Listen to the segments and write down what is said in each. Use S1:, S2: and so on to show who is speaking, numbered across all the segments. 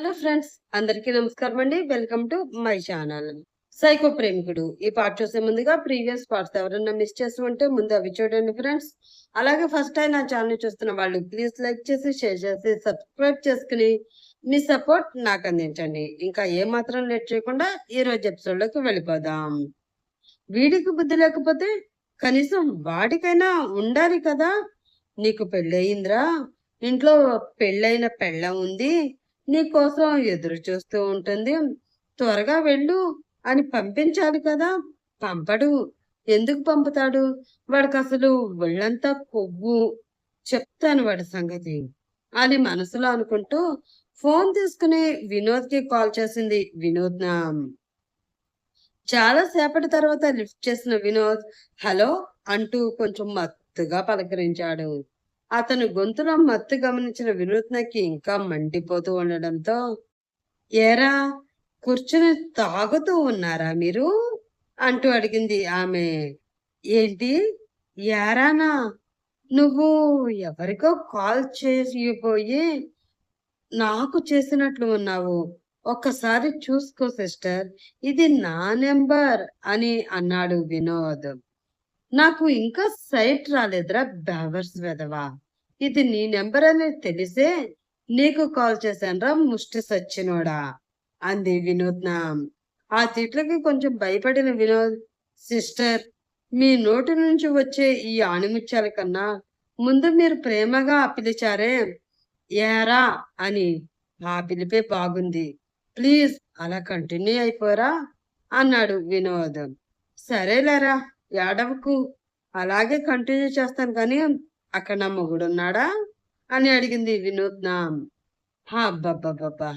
S1: Hello friends అందరికీ నమస్కారం అండి welcome to my channel. Psycho ప్రేమికుడు. ఈ పార్ట్ చూసే ముందుగా ప్రీవియస్ పార్ట్స్ ఎవరైనా మిస్ చేసి ఉంటే ముందు అవి చూడండి ఫ్రెండ్స్. అలాగే ఫస్ట్ టైం నా ఛానల్ చూస్తున్న వాళ్ళు ప్లీజ్ లైక్ చేసి షేర్ చేసి సబ్స్క్రైబ్ చేసుకుని మీ సపోర్ట్ నాకు అందించండి. ఇంకా ఏ మాత్రం లేట్ చేయకుండా ఈ రోజు ఎపిసోడ్లోకి వెళ్ళిపోదాం. వీడికి బుద్ధి లేకపోతే కనీసం వాడికైనా ఉండాలి కదా. నీకు పెళ్ళయిందిరా. ఇంట్లో పెళ్ళైన పెళ్ళ ఉంది. నీకోసం ఎదురు చూస్తూ ఉంటుంది. త్వరగా వెళ్ళు అని పంపించాలి కదా. పంపడు. ఎందుకు పంపుతాడు? వాడికి అసలు ఒళ్ళంతా కొవ్వు. చెప్తాను వాడి సంగతి అని మనసులో అనుకుంటూ ఫోన్ తీసుకుని వినోద్కి కాల్ చేసింది వినోద్ నా చాలా సేపటి తర్వాత లిఫ్ట్ చేసిన వినోద్ హలో అంటూ కొంచెం మత్తుగా పలకరించాడు. అతను గొంతులో మత్తు గమనించిన వినూత్నకి ఇంకా మండిపోతూ ఉండడంతో ఏరా కూర్చుని తాగుతూ ఉన్నారా మీరు? అంటూ అడిగింది ఆమె. ఏంటి? ఏరానా? నువ్వు ఎవరికో కాల్ చేసిపోయి నాకు చేసినట్లు ఉన్నావు. ఒక్కసారి చూసుకో సిస్టర్. ఇది నా నెంబర్ అని అన్నాడు వినోద్. నాకు ఇంకా సైట్ రాలేదురా బ్యావర్స్ వెదవా ఇది నీ నెంబర్ అని తెలిసే నీకు కాల్ చేశానురా ముష్టి సచ్చినోడా అంది వినోద్న. ఆ తిట్లకి కొంచెం భయపడిన వినోద్ సిస్టర్ మీ నోటి నుంచి వచ్చే ఈ ఆణిముత్యాల కన్నా ముందు మీరు ప్రేమగా పిలిచారే. ఏరా అని ఆ పిలిపే బాగుంది. ప్లీజ్ అలా కంటిన్యూ అయిపోరా అన్నాడు వినోద్. సరేలేరా. ఏడవకు అలాగే కంటిన్యూ చేస్తాను కానీ అక్కడ నా మొగుడు ఉన్నాడా అని అడిగింది వినూత్న అబ్బబ్బబ్బబ్బా!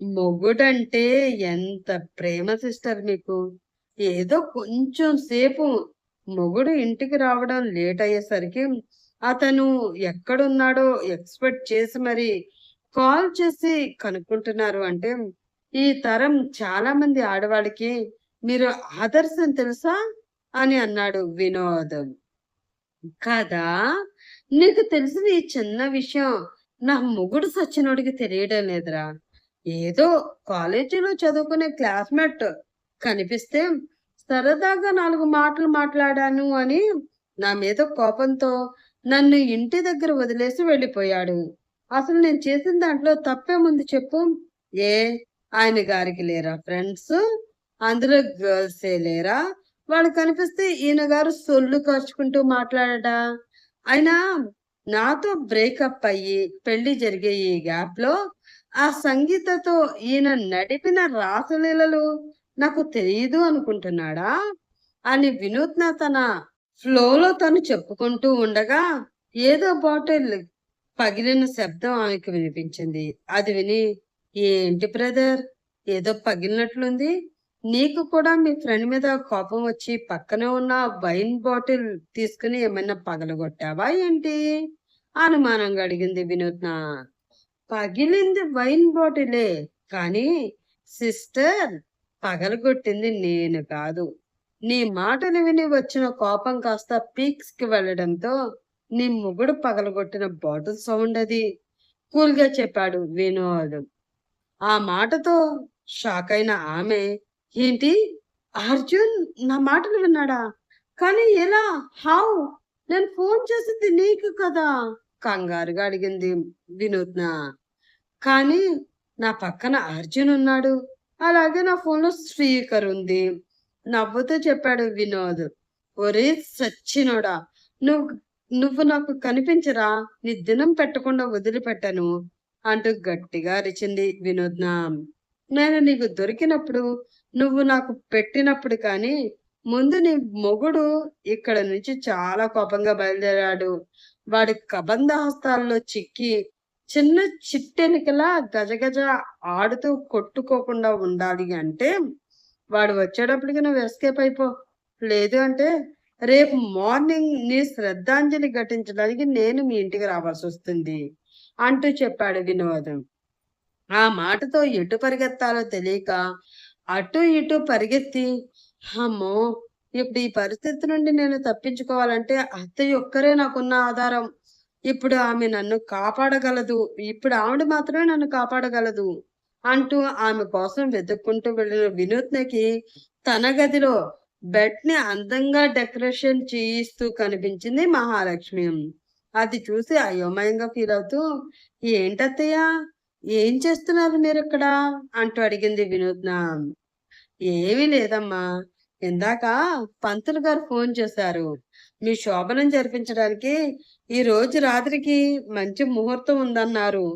S1: మొగుడంటే ఎంత ప్రేమ సిస్టర్ మీకు? ఏదో కొంచెం సేపు మొగుడు ఇంటికి రావడం లేట్ అయ్యేసరికి అతను ఎక్కడున్నాడో ఎక్స్పెక్ట్ చేసి మరి కాల్ చేసి కనుక్కుంటున్నారు అంటే ఈ తరం చాలా మంది ఆడవాళ్ళకి మీరు ఆదర్శం తెలుసా? అని అన్నాడు వినోదం. కదా? నీకు తెలిసిన ఈ చిన్న విషయం. నా మొగుడు సచ్చినోడికి తెలియడం లేదురా. ఏదో కాలేజీలో చదువుకునే క్లాస్మేట్ కనిపిస్తే సరదాగా నాలుగు మాటలు మాట్లాడాను అని నా మీద కోపంతో నన్ను ఇంటి దగ్గర వదిలేసి వెళ్ళిపోయాడు. అసలు నేను చేసిన దాంట్లో తప్పే ముందు చెప్పు? ఏ? ఆయన గారికి లేరా ఫ్రెండ్స్? అందులో గర్ల్సే లేరా? వాళ్ళు కనిపిస్తే ఈయన గారు సొల్లు ఖర్చుకుంటూ మాట్లాడడా అయినా నాతో బ్రేకప్ అయ్యి పెళ్ళి జరిగే ఈ గ్యాప్లో ఆ సంగీతతో ఈయన నడిపిన రాసలీలలు నాకు తెలియదు అనుకుంటున్నాడా? అని వినూత్న తన ఫ్లోలో తను చెప్పుకుంటూ ఉండగా ఏదో బాటిల్ పగిలిన శబ్దం ఆమెకు వినిపించింది. అది విని ఏంటి బ్రదర్? ఏదో పగిలినట్లుంది? నీకు కూడా మీ ఫ్రెండ్ మీద కోపం వచ్చి పక్కనే ఉన్న వైన్ బాటిల్ తీసుకుని ఏమైనా పగలగొట్టావా ఏంటి? అనుమానంగా అడిగింది వినూత్న. పగిలింది వైన్ బాటిలే కానీ సిస్టర్ పగలగొట్టింది నేను కాదు. నీ మాటలు విని వచ్చిన కోపం కాస్త పీక్స్కి వెళ్ళడంతో నీ ముగుడు పగలగొట్టిన బాటిల్ సౌండ్ అది కూల్గా చెప్పాడు వినోద్. ఆ మాటతో షాక్ అయిన ఆమె ఏంటి? అర్జున్ నా మాటలు విన్నాడా? కానీ ఎలా? హౌ నేను ఫోన్ చేసింది నీకు కదా? కంగారుగా అడిగింది వినూత్న. కానీ నా పక్కన అర్జున్ ఉన్నాడు. అలాగే నా ఫోన్లో స్పీకర్ ఉంది. నవ్వుతూ చెప్పాడు వినోద్. ఒరే సచ్చినోడా నువ్వు నువ్వు నాకు కనిపించరా? నీ దినం పెట్టకుండా వదిలిపెట్టను అంటూ గట్టిగా అరిచింది వినోద్న నేను నీకు దొరికినప్పుడు నువ్వు నాకు పెట్టినప్పుడు కానీ ముందు నీ మొగుడు ఇక్కడ నుంచి చాలా కోపంగా బయలుదేరాడు. వాడి కబంధ హస్తాల్లో చిక్కి చిన్న చిట్టెనికలా గజగజ ఆడుతూ కొట్టుకోకుండా ఉండాలి అంటే వాడు వచ్చేటప్పటికి నువ్వు ఎస్కేప్ అయిపో. లేదు అంటే రేపు మార్నింగ్ నీ శ్రద్ధాంజలి ఘటించడానికి నేను మీ ఇంటికి రావాల్సి వస్తుంది అంటూ చెప్పాడు వినోదం. ఆ మాటతో ఎటు పరిగెత్తాలో తెలియక అటు ఇటు పరిగెత్తి అమ్మో ఇప్పుడు ఈ పరిస్థితి నుండి నేను తప్పించుకోవాలంటే అత్తయ్య ఒక్కరే నాకున్న ఆధారం. ఇప్పుడు ఆమె నన్ను కాపాడగలదు. ఇప్పుడు ఆవిడ మాత్రమే నన్ను కాపాడగలదు అంటూ ఆమె కోసం వెతుక్కుంటూ వెళ్ళిన వినూత్నకి తన గదిలో బెడ్ని అందంగా డెకరేషన్ చేయిస్తూ కనిపించింది మహాలక్ష్మి. అది చూసి అయోమయంగా ఫీల్ అవుతూ ఏంటత్తయ్యా? ఏం చేస్తున్నారు మీరు ఇక్కడ అంటూ అడిగింది వినూత్న ఏమీ లేదమ్మా. ఇందాక పంతులు గారు ఫోన్ చేశారు. మీ శోభనం జరిపించడానికి ఈ రోజు రాత్రికి మంచి ముహూర్తం ఉందన్నారు.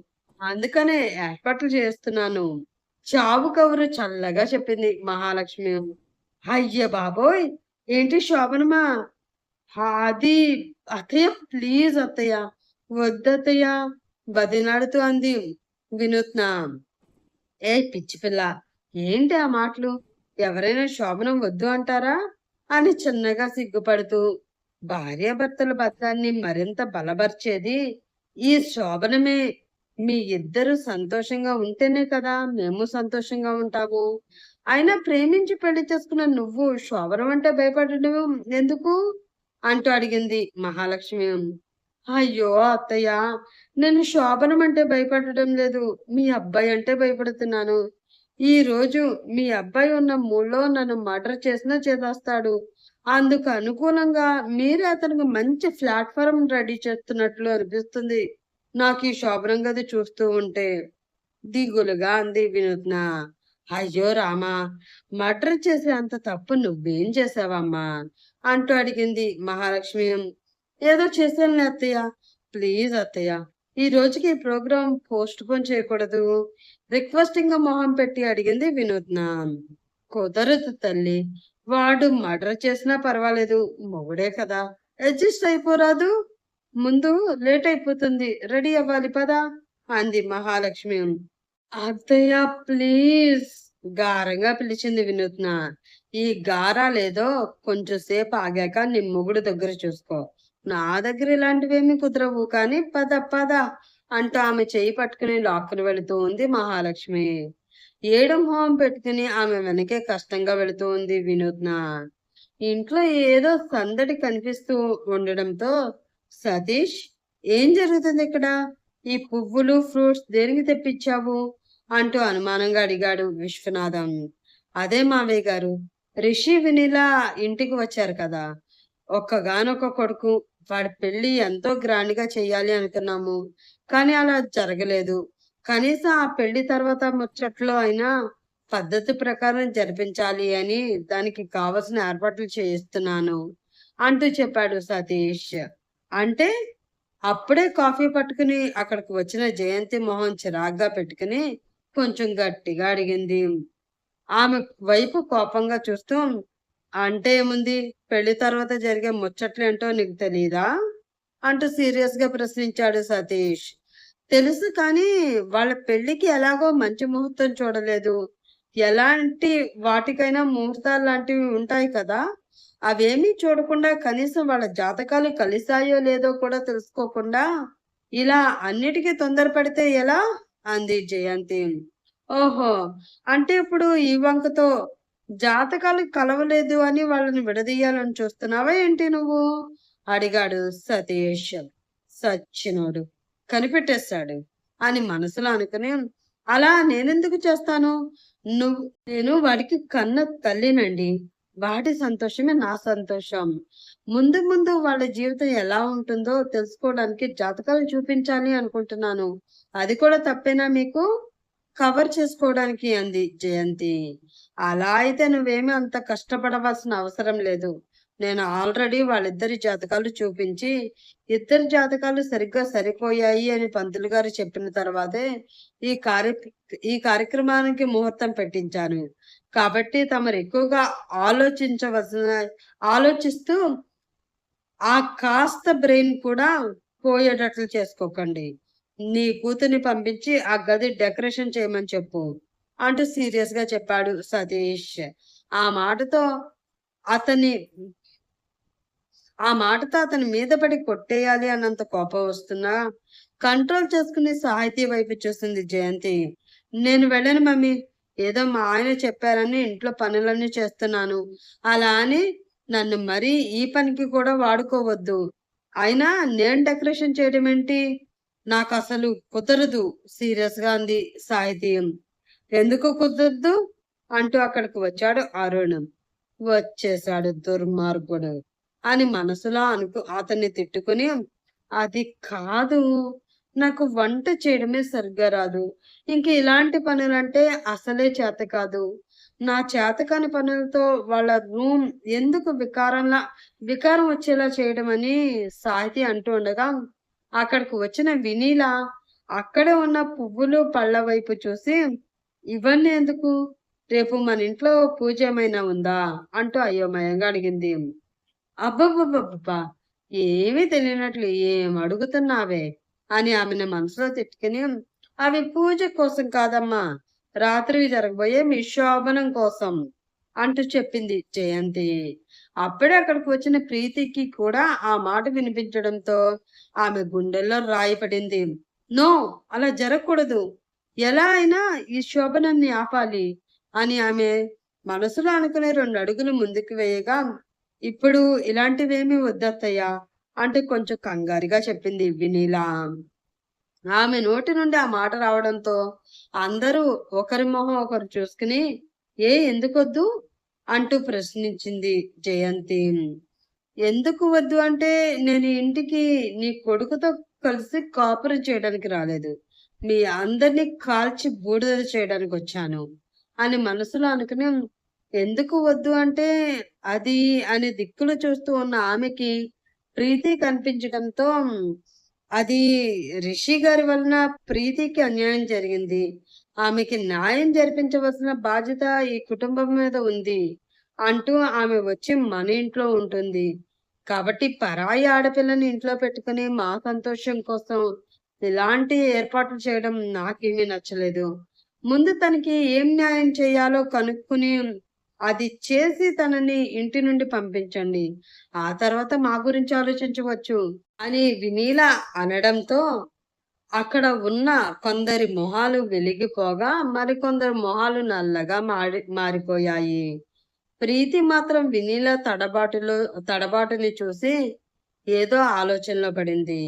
S1: అందుకనే ఏర్పాట్లు చేస్తున్నాను. చావు కవరు చల్లగా చెప్పింది మహాలక్ష్మి. అయ్య బాబోయ్! ఏంటి శోభనమా? అది అత్తయ్య ప్లీజ్ అత్తయ్య. వద్దత్తయ్య బదినాడుతూ అంది. వినూత్న. ఏ పిచ్చి పిల్ల ఏంటి ఆ మాటలు? ఎవరైనా శోభనం వద్దు అంటారా? అని చిన్నగా సిగ్గుపడుతూ. భార్యాభర్తల బంధాన్ని మరింత బలపరిచేది ఈ శోభనమే. మీ ఇద్దరు సంతోషంగా ఉంటేనే కదా మేము సంతోషంగా ఉంటాము. అయినా ప్రేమించి పెళ్ళి చేసుకున్న నువ్వు శోభనం అంటే భయపడడం ఎందుకు? అంటూ అడిగింది మహాలక్ష్మి. అయ్యో అత్తయ్య నేను శోభనం అంటే భయపడటం లేదు. మీ అబ్బాయి అంటే భయపడుతున్నాను. ఈ రోజు మీ అబ్బాయి ఉన్న మూడ్లో నన్ను మర్డర్ చేసినా చేసేస్తాడు. అందుకు అనుకూలంగా మీరే అతనికి మంచి ప్లాట్ఫారం రెడీ చేస్తున్నట్లు అనిపిస్తుంది. నాకు ఈ శోభనం గది చూస్తూ ఉంటే దిగులుగా అంది వినూత్న. అయ్యో రామా మర్డర్ చేసే అంత తప్పు నువ్వేం చేసావమ్మా? అంటూ అడిగింది మహాలక్ష్మి. ఏదో చేశాను అత్తయ్య. ప్లీజ్ అత్తయ్య ఈ రోజుకి ప్రోగ్రాం పోస్ట్ పోన్ చేయకూడదు. రిక్వెస్టింగ్గా మొహం పెట్టి అడిగింది వినూత్న కుదరదు తల్లి వాడు మర్డర్ చేసినా పర్వాలేదు మొగుడే కదా. అడ్జస్ట్ అయిపోరాదు. ముందు లేట్ అయిపోతుంది రెడీ అవ్వాలి పదా అంది మహాలక్ష్మి. అత్తయ్య ప్లీజ్ గారంగా పిలిచింది వినూత్న ఈ గారా లేదో కొంచెం సేపు ఆగాక నీ మొగుడు దగ్గర చూసుకో. నా దగ్గర ఇలాంటివేమీ కుదరవు. కానీ పద పద అంటూ ఆమె చేయి పట్టుకుని లాక్కుని వెళుతూ ఉంది మహాలక్ష్మి. ఏడు మొహం పెట్టుకుని ఆమె వెనకే కష్టంగా వెళుతూ ఉంది వినూత్న. ఇంట్లో ఏదో సందడి కనిపిస్తూ ఉండడంతో సతీష్ ఏం జరుగుతుంది ఇక్కడ? ఈ పువ్వులు ఫ్రూట్స్ దేనికి తెప్పించావు? అంటూ అనుమానంగా అడిగాడు విశ్వనాథం. అదే మావయ్య గారు రిషి వినిలా ఇంటికి వచ్చారు కదా. ఒక్కగానొక్క కొడుకు వాడి పెళ్ళి ఎంతో గ్రాండ్గా చెయ్యాలి అనుకున్నాము. కానీ అలా జరగలేదు. కనీసం ఆ పెళ్ళి తర్వాత ముచ్చట్లో అయినా పద్ధతి ప్రకారం జరిపించాలి అని దానికి కావలసిన ఏర్పాట్లు చేయిస్తున్నాను అంటూ చెప్పాడు సతీష్. అంటే అప్పుడే కాఫీ పట్టుకుని అక్కడికి వచ్చిన జయంతి మోహన్ చిరాగ్గా పెట్టుకుని కొంచెం గట్టిగా అడిగింది. ఆమె వైపు కోపంగా చూస్తూ అంటే ఏముంది? పెళ్ళి తర్వాత జరిగే ముచ్చట్లేంటో నీకు తెలీదా? అంటూ సీరియస్గా ప్రశ్నించాడు సతీష్. తెలుసు కానీ వాళ్ళ పెళ్ళికి ఎలాగో మంచి ముహూర్తం చూడలేదు. ఎలాంటి వాటికైనా ముహూర్తాలు లాంటివి ఉంటాయి కదా? అవేమీ చూడకుండా కనీసం వాళ్ళ జాతకాలు కలిసాయో లేదో కూడా తెలుసుకోకుండా ఇలా అన్నిటికీ తొందరపడితే ఎలా? అంది జయంతి. ఓహో! అంటే ఇప్పుడు ఈ వంకతో జాతకాలు కలవలేదు అని వాళ్ళని విడదీయాలని చూస్తున్నావా ఏంటి నువ్వు? అడిగాడు సతీష్. సచ్చినోడు కనిపెట్టేశాడు. అని మనసులో అనుకుని అలా నేనెందుకు చేస్తాను? నువ్వు నేను వాడికి కన్న తల్లినండి. వాడి సంతోషమే నా సంతోషం. ముందు ముందు వాళ్ళ జీవితం ఎలా ఉంటుందో తెలుసుకోవడానికి జాతకాలు చూపించాలి అనుకుంటున్నాను. అది కూడా తప్పేనా మీకు? కవర్ చేసుకోవడానికి అంది జయంతి. అలా అయితే నువ్వేమీ అంత కష్టపడవలసిన అవసరం లేదు. నేను ఆల్రెడీ వాళ్ళిద్దరి జాతకాలు చూపించి ఇద్దరి జాతకాలు సరిగ్గా సరిపోయాయి అని పంతులు గారు చెప్పిన తర్వాతే ఈ కార్య ఈ కార్యక్రమానికి ముహూర్తం పెట్టించాను. కాబట్టి తమరు ఎక్కువగా ఆలోచించవలసిన ఆలోచిస్తూ ఆ కాస్త బ్రెయిన్ కూడా పోయేటట్లు చేసుకోకండి. నీ కూతుర్ని పంపించి ఆ గది డెకరేషన్ చేయమని చెప్పు. అంటూ సీరియస్గా చెప్పాడు సతీష్. ఆ మాటతో అతని ఆ మాటతో అతని మీద పడి కొట్టేయాలి అన్నంత కోపం వస్తున్నా కంట్రోల్ చేసుకుని సాహితీ వైపు చూసింది జయంతి. నేను వెళ్ళను మమ్మీ ఏదో మా ఆయన చెప్పారని ఇంట్లో పనులన్నీ చేస్తున్నాను. అలా అని నన్ను మరీ ఈ పనికి కూడా వాడుకోవద్దు. అయినా నేను డెకరేషన్ చేయడం ఏంటి? నాకు అసలు కుదరదు సీరియస్గా అంది సాహితీ. ఎందుకు కుదరదు? అంటూ అక్కడికి వచ్చాడు అరుణ్. వచ్చేశాడు దుర్మార్గుడు అని మనసులో అనుకు అతన్ని తిట్టుకుని అది కాదు నాకు వంట చేయడమే సరిగ్గా రాదు. ఇంక ఇలాంటి పనులంటే అసలే చేత కాదు. నా చేతకాని పనులతో వాళ్ళ రూమ్ ఎందుకు వికారంలా వికారం వచ్చేలా చేయడం అని సాహితి అంటూ ఉండగా అక్కడికి వచ్చిన వినీల అక్కడే ఉన్న పువ్వులు పళ్ళ వైపు చూసి ఇవన్నీ ఎందుకు? రేపు మన ఇంట్లో పూజ ఏమైనా ఉందా? అంటూ అయోమయంగా అడిగింది. అబ్బబ్బబ్బబ్బా ఏమీ తెలియనట్లు ఏం అడుగుతున్నావే? అని ఆమెను మనసులో తిట్టుకుని అవి పూజ కోసం కాదమ్మా రాత్రి జరగబోయే మీ శోభనం కోసం అంటూ చెప్పింది జయంతి. అప్పుడే అక్కడికి వచ్చిన ప్రీతికి కూడా ఆ మాట వినిపించడంతో ఆమె గుండెల్లో రాయి పడింది. నో అలా జరగకూడదు. ఎలా అయినా ఈ శోభనాన్ని ఆపాలి అని ఆమె మనసులో అనుకునే రెండు అడుగులు ముందుకు వేయగా ఇప్పుడు ఇలాంటివేమీ వద్దత్తయ్యా అంటే కొంచెం కంగారుగా చెప్పింది వినీల. ఆమె నోటి నుండి ఆ మాట రావడంతో అందరూ ఒకరి మొహం ఒకరు చూసుకుని ఏ ఎందుకొద్దు? అంటూ ప్రశ్నించింది జయంతి. ఎందుకు వద్దు అంటే నేను ఇంటికి నీ కొడుకుతో కలిసి కాపురం చేయడానికి రాలేదు. మీ అందరినీ కాల్చి బూడిద చేయడానికి వచ్చాను. అని మనసులో అనుకుని ఎందుకు వద్దు అంటే అది అని దిక్కులు చూస్తూ ఉన్న ఆమెకి ప్రీతి కనిపించడంతో అది రిషి గారి వలన ప్రీతికి అన్యాయం జరిగింది. ఆమెకి న్యాయం జరిపించవలసిన బాధ్యత ఈ కుటుంబం మీద ఉంది అంటూ ఆమె వచ్చి మన ఇంట్లో ఉంటుంది. కాబట్టి పరాయి ఆడపిల్లని ఇంట్లో పెట్టుకుని మా సంతోషం కోసం ఇలాంటి ఏర్పాట్లు చేయడం నాకేమీ నచ్చలేదు. ముందు తనకి ఏం న్యాయం చేయాలో కనుక్కుని అది చేసి తనని ఇంటి నుండి పంపించండి. ఆ తర్వాత మా గురించి ఆలోచించవచ్చు. అని వినీల అనడంతో అక్కడ ఉన్న కొందరి మొహాలు వెలిగిపోగా మరికొందరు మొహాలు నల్లగా మారి మారిపోయాయి. ప్రీతి మాత్రం వినీల తడబాటులో తడబాటుని చూసి ఏదో ఆలోచనలో పడింది.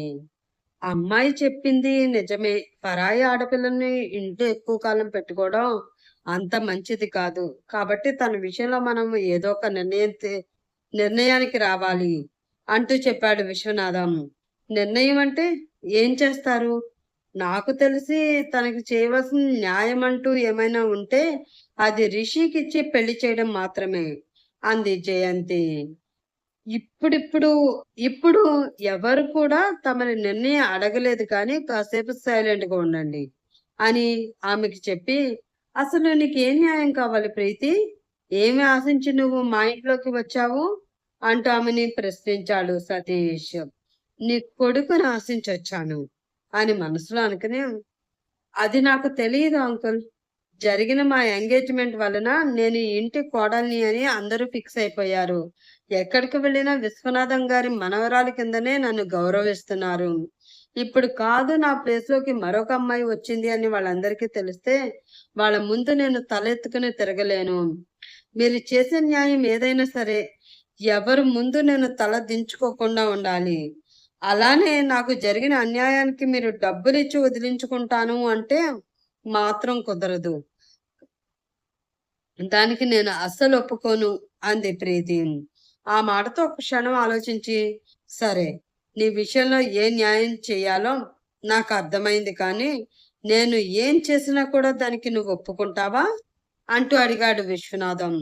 S1: అమ్మాయి చెప్పింది నిజమే. పరాయి ఆడపిల్లని ఇంట్లో ఎక్కువ కాలం పెట్టుకోవడం అంత మంచిది కాదు. కాబట్టి తన విషయంలో మనం ఏదో ఒక నిర్ణయం నిర్ణయానికి రావాలి అంటూ చెప్పాడు విశ్వనాథం. నిర్ణయం అంటే ఏం చేస్తారు? నాకు తెలిసి తనకి చేయవలసిన న్యాయం అంటూ ఏమైనా ఉంటే అది రిషికిచ్చి పెళ్ళి చేయడం మాత్రమే. అంది జయంతి. ఇప్పుడిప్పుడు ఇప్పుడు ఎవరు కూడా తమని నిర్ణయం అడగలేదు కానీ కాసేపు సైలెంట్గా ఉండండి అని ఆమెకి చెప్పి అసలు నీకు ఏం న్యాయం కావాలి ప్రీతి? ఏమి ఆశించి నువ్వు మా ఇంట్లోకి వచ్చావు? అంటూ ఆమెని ప్రశ్నించాడు సతీష్. నీ కొడుకుని ఆశించొచ్చాను అని మనసులో అనుకునే అది నాకు తెలియదు అంకుల్. జరిగిన మా ఎంగేజ్మెంట్ వలన నేను ఇంటి కోడల్ని అని అందరూ ఫిక్స్ అయిపోయారు. ఎక్కడికి వెళ్ళినా విశ్వనాథం గారి మనవరాలి కిందనే నన్ను గౌరవిస్తున్నారు. ఇప్పుడు కాదు నా ప్లేస్లోకి మరొక అమ్మాయి వచ్చింది అని వాళ్ళందరికీ తెలిస్తే వాళ్ళ ముందు నేను తలెత్తుకుని తిరగలేను. మీరు చేసే న్యాయం ఏదైనా సరే ఎవరు ముందు నేను తల దించుకోకుండా ఉండాలి. అలానే నాకు జరిగిన అన్యాయానికి మీరు డబ్బులు ఇచ్చి వదిలించుకుంటాను అంటే మాత్రం కుదరదు. దానికి నేను అస్సలు ఒప్పుకోను అంది ప్రీతి. ఆ మాటతో ఒక క్షణం ఆలోచించి సరే నీ విషయంలో ఏ న్యాయం చేయాలో నాకు అర్థమైంది కానీ నేను ఏం చేసినా కూడా దానికి నువ్వు ఒప్పుకుంటావా? అంటూ అడిగాడు విశ్వనాథం.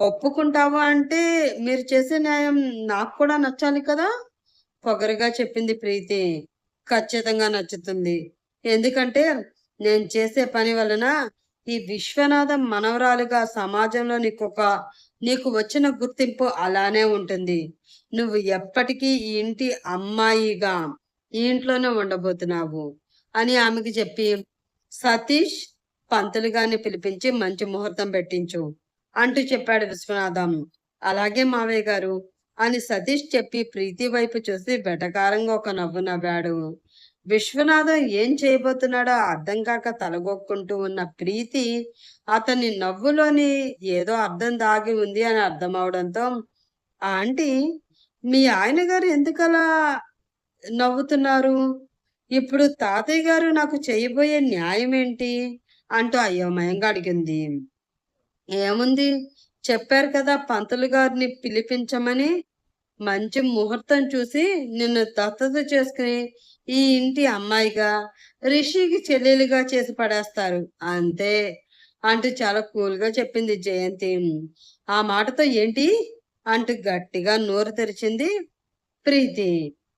S1: ఒప్పుకుంటావా అంటే మీరు చేసే న్యాయం నాకు కూడా నచ్చాలి కదా? పొగరుగా చెప్పింది ప్రీతి. ఖచ్చితంగా నచ్చుతుంది. ఎందుకంటే నేను చేసే పని వలన ఈ విశ్వనాథం మనవరాలుగా సమాజంలో నీకొక నీకు వచ్చిన గుర్తింపు అలానే ఉంటుంది. నువ్వు ఎప్పటికీ ఈ ఇంటి అమ్మాయిగా ఈ ఇంట్లోనే ఉండబోతున్నావు అని ఆమెకి చెప్పి సతీష్ పంతులు గారిని పిలిపించి మంచి ముహూర్తం పెట్టించు అంటూ చెప్పాడు విశ్వనాథం. అలాగే మావయ్య గారు అని సతీష్ చెప్పి ప్రీతి వైపు చూసి వెటకారంగా ఒక నవ్వు నవ్వాడు. విశ్వనాథం ఏం చేయబోతున్నాడో అర్థం కాక తలగొక్కుంటూ ఉన్న ప్రీతి అతని నవ్వులోని ఏదో అర్థం దాగి ఉంది అని అర్థం అవడంతో ఆంటీ మీ ఆయన గారు ఎందుకలా నవ్వుతున్నారు? ఇప్పుడు తాతయ్య గారు నాకు చేయబోయే న్యాయం ఏంటి? అంటూ అయోమయంగా అడిగింది. ఏముంది? చెప్పారు కదా పంతులు గారిని పిలిపించమని. మంచి ముహూర్తం చూసి నిన్ను దత్తత చేసుకుని ఈ ఇంటి అమ్మాయిగా రిషికి చెల్లెలుగా చేసి పడేస్తారు. అంతే. అంటూ చాలా కూల్గా చెప్పింది జయంతి. ఆ మాటతో ఏంటి? అంటూ గట్టిగా నోరు తెరిచింది ప్రీతి.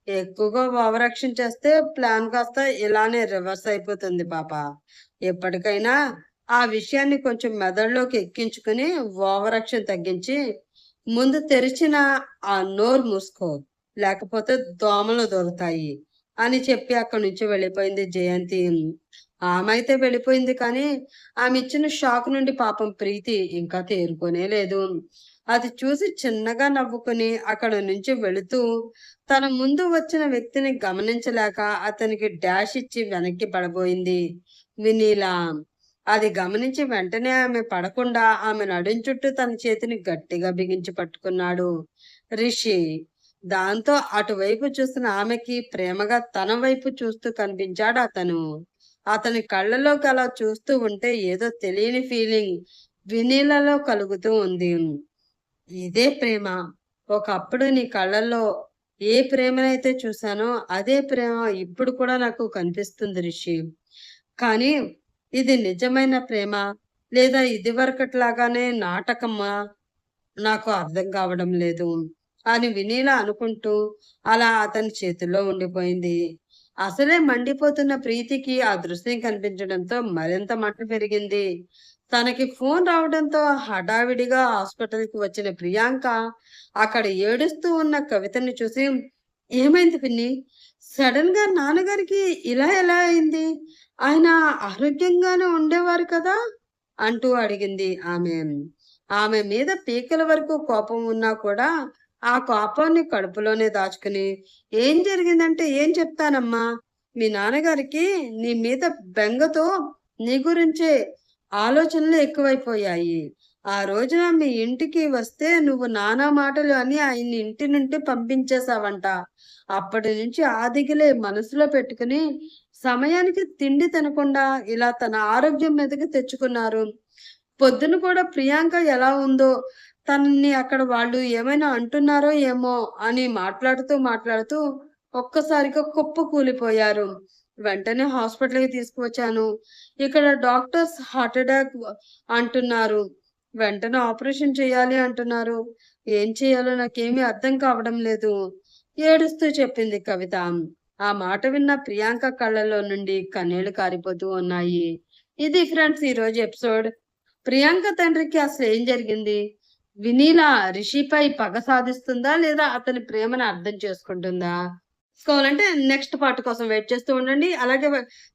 S1: ఎక్కువగా ఓవరాక్షన్ చేస్తే ప్లాన్ కాస్త ఇలానే రివర్స్ అయిపోతుంది పాప. ఎప్పటికైనా ఆ విషయాన్ని కొంచెం మెదడులోకి ఎక్కించుకుని ఓవరాక్షన్ తగ్గించి ముందు తెరిచిన ఆ నోరు మూసుకో. లేకపోతే దోమలు దొరుకుతాయి. అని చెప్పి అక్కడి నుంచి వెళ్ళిపోయింది జయంతి. ఆమె అయితే వెళ్ళిపోయింది కానీ ఆమె ఇచ్చిన షాక్ నుండి పాపం ప్రీతి ఇంకా తేరుకోనే లేదు. అది చూసి చిన్నగా నవ్వుకుని అక్కడ నుంచి వెళుతూ తన ముందు వచ్చిన వ్యక్తిని గమనించలేక అతనికి డాష్ ఇచ్చి వెనక్కి పడబోయింది. వినీలా అది గమనించి వెంటనే ఆమె పడకుండా ఆమె నడుం చుట్టూ తన చేతిని గట్టిగా బిగించి పట్టుకున్నాడు. రిషి దాంతో అటువైపు చూస్తున్న ఆమెకి ప్రేమగా తన వైపు చూస్తూ కనిపించాడు అతను. అతని కళ్ళలో అలా చూస్తూ ఉంటే ఏదో తెలియని ఫీలింగ్ వినీలలో కలుగుతూ ఉంది. ఇదే ప్రేమ. ఒకప్పుడు నీ కళ్ళల్లో ఏ ప్రేమనైతే చూశానో అదే ప్రేమ ఇప్పుడు కూడా నాకు కనిపిస్తుంది రిషి. కానీ ఇది నిజమైన ప్రేమ లేదా ఇదివరకట్లాగానే నాటకమా? నాకు అర్థం కావడం లేదు. అని వినీల అనుకుంటూ అలా అతని చేతుల్లో ఉండిపోయింది. అసలే మండిపోతున్న ప్రీతికి ఆ దృశ్యం కనిపించడంతో మరింత మంట పెరిగింది. తనకి ఫోన్ రావడంతో హడావిడిగా హాస్పిటల్కి వచ్చిన ప్రియాంక అక్కడ ఏడుస్తూ ఉన్న కవితని చూసి ఏమైంది పిన్ని? సడన్గా నాన్నగారికి ఇలా ఎలా అయింది? ఆయన ఆరోగ్యంగానే ఉండేవారు కదా? అంటూ అడిగింది ఆమె. ఆమె మీద పీకల వరకు కోపం ఉన్నా కూడా ఆ కోపాన్ని కడుపులోనే దాచుకుని ఏం జరిగిందంటే ఏం చెప్తానమ్మా? మీ నాన్నగారికి నీ మీద బెంగతో నీ గురించే ఆలోచనలు ఎక్కువైపోయాయి. ఆ రోజున మీ ఇంటికి వస్తే నువ్వు నానా మాటలు అని ఆయన ఇంటి నుండి పంపించేశావంట. అప్పటి నుంచి ఆ దిగులే మనసులో పెట్టుకుని సమయానికి తిండి తినకుండా ఇలా తన ఆరోగ్యం మీదకి తెచ్చుకున్నారు. పొద్దున కూడా ప్రియాంక ఎలా ఉందో తనని అక్కడ వాళ్ళు ఏమైనా అంటున్నారో ఏమో అని మాట్లాడుతూ మాట్లాడుతూ ఒక్కసారిగా కుప్ప కూలిపోయారు. వెంటనే హాస్పిటల్కి తీసుకువచ్చాను. ఇక్కడ డాక్టర్స్ హార్ట్ అటాక్ అంటున్నారు. వెంటనే ఆపరేషన్ చేయాలి అంటున్నారు. ఏం చేయాలో నాకేమీ అర్థం కావడం లేదు. ఏడుస్తూ చెప్పింది కవిత. ఆ మాట విన్న ప్రియాంక కళ్ళలో నుండి కన్నీళ్ళు కారిపోతూ ఉన్నాయి. ఇది ఫ్రెండ్స్ ఈ రోజు ఎపిసోడ్. ప్రియాంక తండ్రికి అసలు ఏం జరిగింది? వినీలా రిషిపై పగ సాధిస్తుందా లేదా అతని ప్రేమను అర్థం చేసుకుంటుందా? తీసుకోవాలంటే నెక్స్ట్ పార్ట్ కోసం వెయిట్ చేస్తూ ఉండండి. అలాగే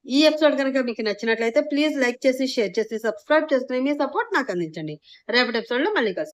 S1: ఈ ఎపిసోడ్ కనుక మీకు నచ్చినట్లయితే ప్లీజ్ లైక్ చేసి షేర్ చేసి సబ్స్క్రైబ్ చేసుకుని మీ సపోర్ట్ నాకు అందించండి. రేపటి ఎపిసోడ్లో మళ్ళీ కలుస్తాం